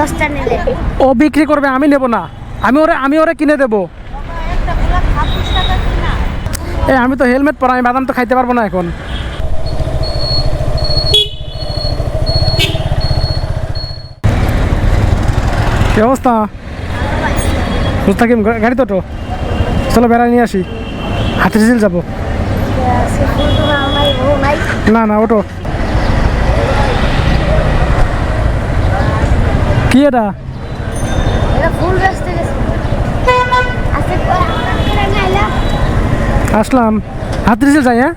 দশটা নিলে। ও বিক্রি করবে আমি নেব না। আমি ওরে আমি ওরে কিনে দেবো। এই আমি তো হেলমেট পরা আমি বাদাম তো খাইতে পারব না এখন। কি অবস্থা? মুস্তাকিম গাড়ি তো তো চলো বেড়ায় নিয়ে আসি। হাতে যাব। না না ওটো কি এটা? নাইলা আসলাম। হাত রিজিল যাই হ্যাঁ?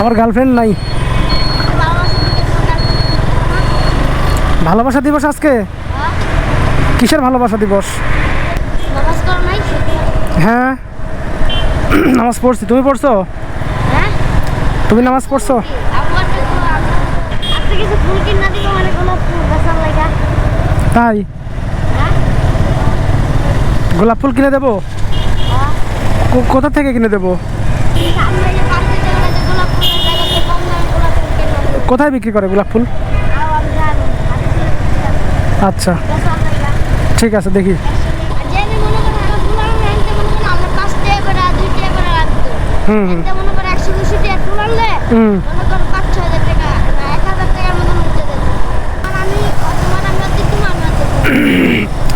আমার গার্লফ্রেন্ড নাই। ভালোবাসা দিবস আজকে? কিসের ভালোবাসা দিবস? হ্যাঁ। নামাজ পড়ছি। তুমি পড়ছো? তুমি নামাজ পড়ছো? তাই? গোলাপ ফুল কিনে দেবো? কোথা থেকে কিনে দেবো? কোথায় বিক্রি করে গোলাপ ফুল? আচ্ছা। ঠিক আছে দেখি। রাখব। হুম হুম। হুম।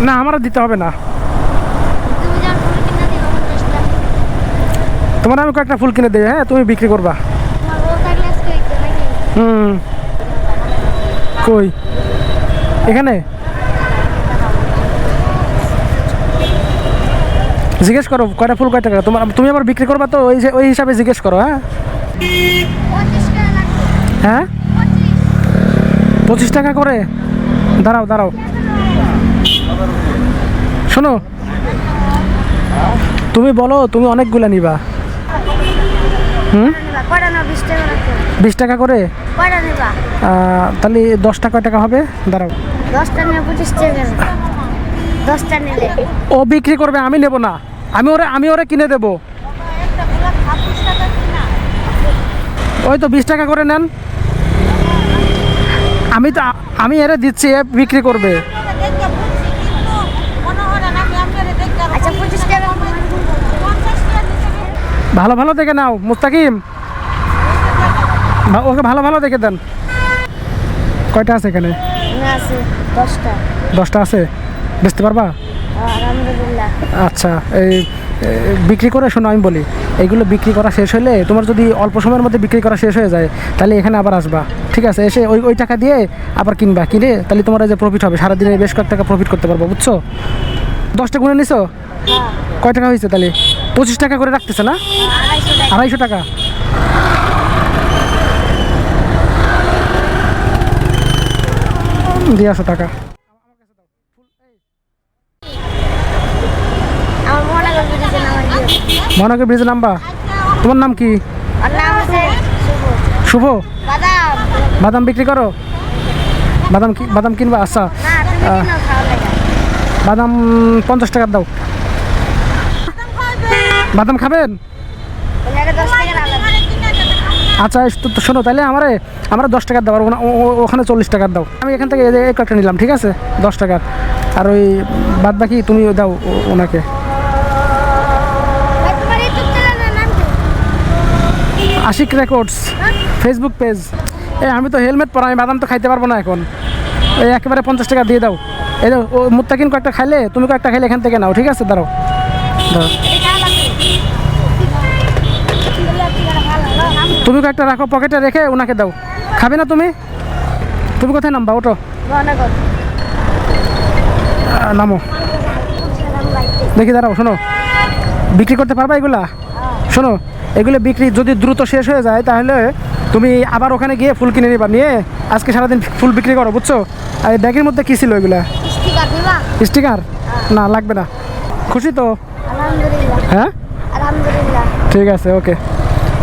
না দেবো আমরা দেবো দিতে হবে না। তোমার আমি কয়েকটা ফুল কিনে দেই হ্যাঁ? তুমি বিক্রি করবা। হুম। কই? এখানে? জিজ্ঞেস করো কয়টা ফুল কয় টাকা তোমার তুমি আবার বিক্রি করবা তো ওই ওই হিসাবে জিজ্ঞেস করো হ্যাঁ? হ্যাঁ? পঁচিশ টাকা করে? দাঁড়াও দাঁড়াও। শোনো তুমি বলো তুমি অনেকগুলা নিবা। হুম? বিশ টাকা করে? তাহলে দশটা কয় টাকা হবে? দাঁড়াও। দশটা পঁচিশ টাকা। দশটা নিলে। ও বিক্রি করবে আমি নেব না। আমি ওরে আমি ওরে কিনে দেবো। ওই তো বিশ টাকা করে নেন। আমি তো আমি এরে দিচ্ছি এ বিক্রি করবে। আচ্ছা ভালো ভালো দেখে নাও মুস্তাকিম। ওকে ভালো ভালো দেখে দেন। কয়টা আছে এখানে? দশটা। আছে। বেচতে পারবা? আচ্ছা এই বিক্রি করে শোনো আমি বলি এইগুলো বিক্রি করা শেষ হলে তোমার যদি অল্প সময়ের মধ্যে বিক্রি করা শেষ হয়ে যায় তাহলে এখানে আবার আসবা। ঠিক আছে এসে ওই ওই টাকা দিয়ে আবার কিনবা। কিনে তাহলে তোমার যে প্রফিট হবে সারাদিনে বেশ কয়েক টাকা প্রফিট করতে পারব বুঝছ? দশটা গুনে নিছো? হ্যাঁ। কয় টাকা হয়েছে তাহলে? পঁচিশ টাকা করে রাখতেছে না? আড়াইশো টাকা? দিয়ে আসো টাকা আমার মনে করবে যে আমার দিও মহানগর ব্রিজ নাম্বা। তোমার নাম কি? শুভ। বাদাম। বিক্রি করো? বাদাম কি বাদাম কিনবা? আচ্ছা। বাদাম পঞ্চাশ টাকার দাও। বাদাম খাবেন? টাকা আচ্ছা তো- শোনো তাহলে আমার আমরা দশ টাকার দাও ওখানে চল্লিশ টাকার দাও। আমি এখান থেকে এই যে কয়েকটা নিলাম ঠিক আছে? দশ টাকার আর ওই বাদ বাকি তুমি দাও ওনাকে। আশিক রেকর্ডস ফেসবুক পেজ এই আমি তো হেলমেট পরা, আমি বাদাম তো খাইতে পারব না এখন। এই একেবারে পঞ্চাশ টাকা দিয়ে দাও। এই দাও, ও, মুত্তাকিন কয়েকটা খাইলে, তুমি কয়েকটা খাইলে এখান থেকে নাও, ঠিক আছে? দাঁড়াও। দাঁড়াও। তুমি কয়েকটা রাখো পকেটে রেখে ওনাকে দাও। খাবে না তুমি? তুমি কোথায় নামবা? ওটো নামো। দেখি দাঁড়াও, শোনো। বিক্রি করতে পারবা এগুলা? শোনো এগুলো বিক্রি যদি দ্রুত শেষ হয়ে যায় তাহলে তুমি আবার ওখানে গিয়ে ফুল কিনে নিবা। নিয়ে আজকে সারাদিন ফুল বিক্রি করো বুঝছ? আর এই ব্যাগের মধ্যে কী ছিল এগুলা? স্টিকার না লাগবে না। খুশি তো? হ্যাঁ? ঠিক আছে ওকে।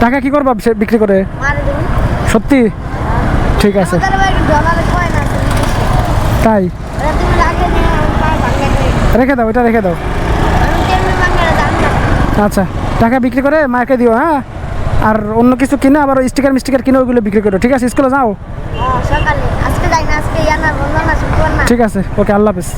টাকা কি করবা সে বিক্রি করে? সত্যি? ঠিক আছে। তাই? রাখে দাও এটা রেখে দাও। আচ্ছা। টাকা বিক্রি করে মাকে দিও হ্যাঁ? আর অন্য কিছু কিনে আবার স্টিকার মিস্টিকার কিনে ওইগুলো বিক্রি করো ঠিক আছে? স্কুলে যাও? ঠিক আছে ওকে আল্লাহ হাফিজ।